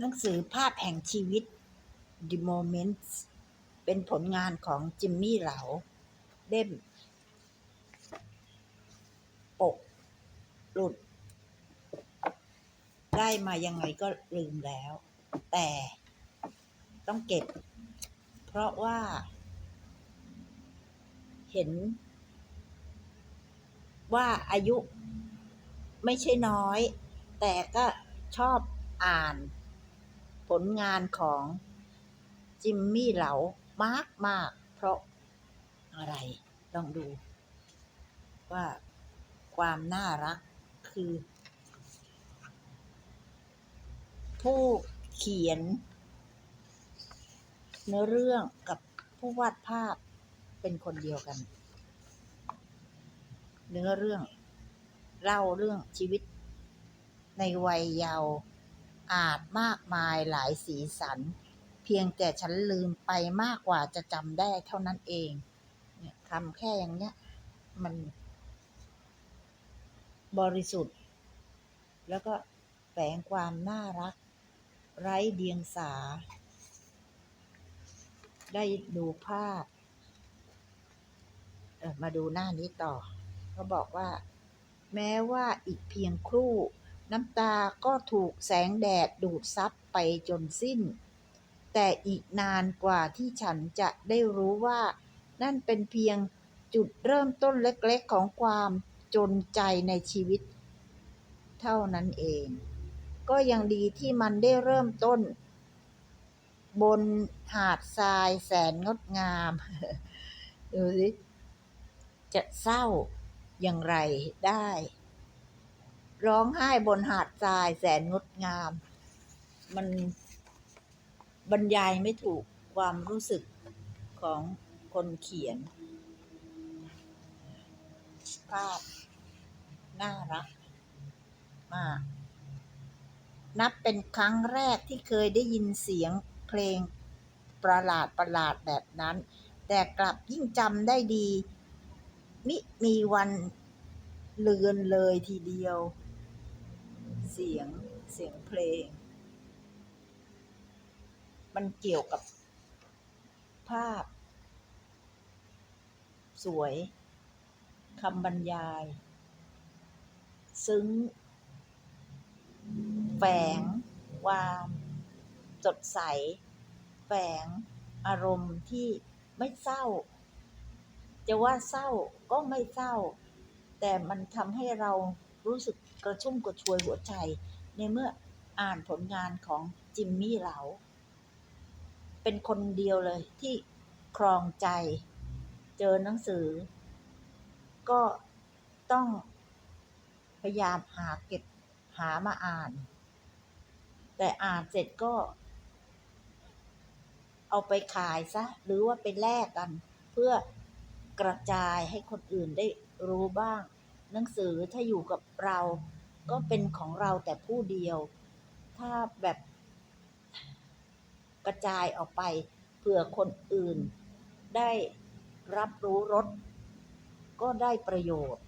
หนังสือภาพแห่งชีวิต The Moments เป็นผลงานของจิมมี่เหลา เล่ม ปก หลุด ได้มายังไงก็ลืมแล้ว แต่ต้องเก็บ เพราะว่า เห็น ว่าอายุไม่ใช่น้อย แต่ก็ชอบอ่าน ผลงานของจิมมี่เหลามากมากเพราะอะไร ลองดู ว่าความน่ารักคือ ผู้เขียน เนื้อเรื่องกับผู้วาดภาพเป็นคนเดียวกัน เนื้อเรื่อง เล่าเรื่องชีวิตในวัยเยาว์ อาจมากมายหลายสีสัน เพียงแต่ฉันลืมไปมากกว่าจะจำได้เท่านั้นเอง เนี่ยคำแค่อย่างเนี้ย มัน บริสุทธิ์ แล้วก็แฝงความน่ารัก ไร้เดียงสา ได้ดูภาพเออมาดูหน้านี้ต่อ เขาบอกว่า แม้ว่าอีกเพียงครู่ น้ำตาก็ถูกแสงแดดดูดซับไปจนสิ้น แต่อีกนานกว่าที่ฉันจะได้รู้ว่า นั่นเป็นเพียงจุดเริ่มต้นเล็กๆของความจนใจในชีวิต เท่านั้นเอง ก็ยังดีที่มันได้เริ่มต้น บนหาดทรายแสนงดงามดูสิจะเศร้าอย่างไรได้ ร้องไห้บนหาดทรายแสนงดงาม มันบรรยายไม่ถูกความรู้สึกของคนเขียน ภาพ น่ารัก มาก นับเป็นครั้งแรกที่เคยได้ยินเสียงเพลงประหลาดประหลาดแบบนั้น แต่กลับยิ่งจำได้ดี มิมีวันเลือนเลยทีเดียว เสียงเสียงเพลง มันเกี่ยวกับภาพ สวยคำบรรยาย ซึ้ง แฝงความสดใส แฝงอารมณ์ที่ไม่เศร้า จะว่าเศร้าก็ไม่เศร้า แต่มันทำให้เรา รู้สึกกระชุ่มกระชวยหัวใจ ในเมื่ออ่านผลงานของจิมมี่เหลา เป็นคนเดียวเลยที่ครองใจ เจอหนังสือ ก็ต้องพยายามหาเก็บหามาอ่าน แต่อ่านเสร็จก็ เอาไปขายซะ หรือว่าไปแลกกัน เพื่อกระจายให้คนอื่นได้รู้บ้าง หนังสือถ้าอยู่กับเราก็เป็นของเราแต่ผู้เดียว ถ้าแบบกระจายออกไปเผื่อคนอื่น ได้รับรู้รสก็ได้ประโยชน์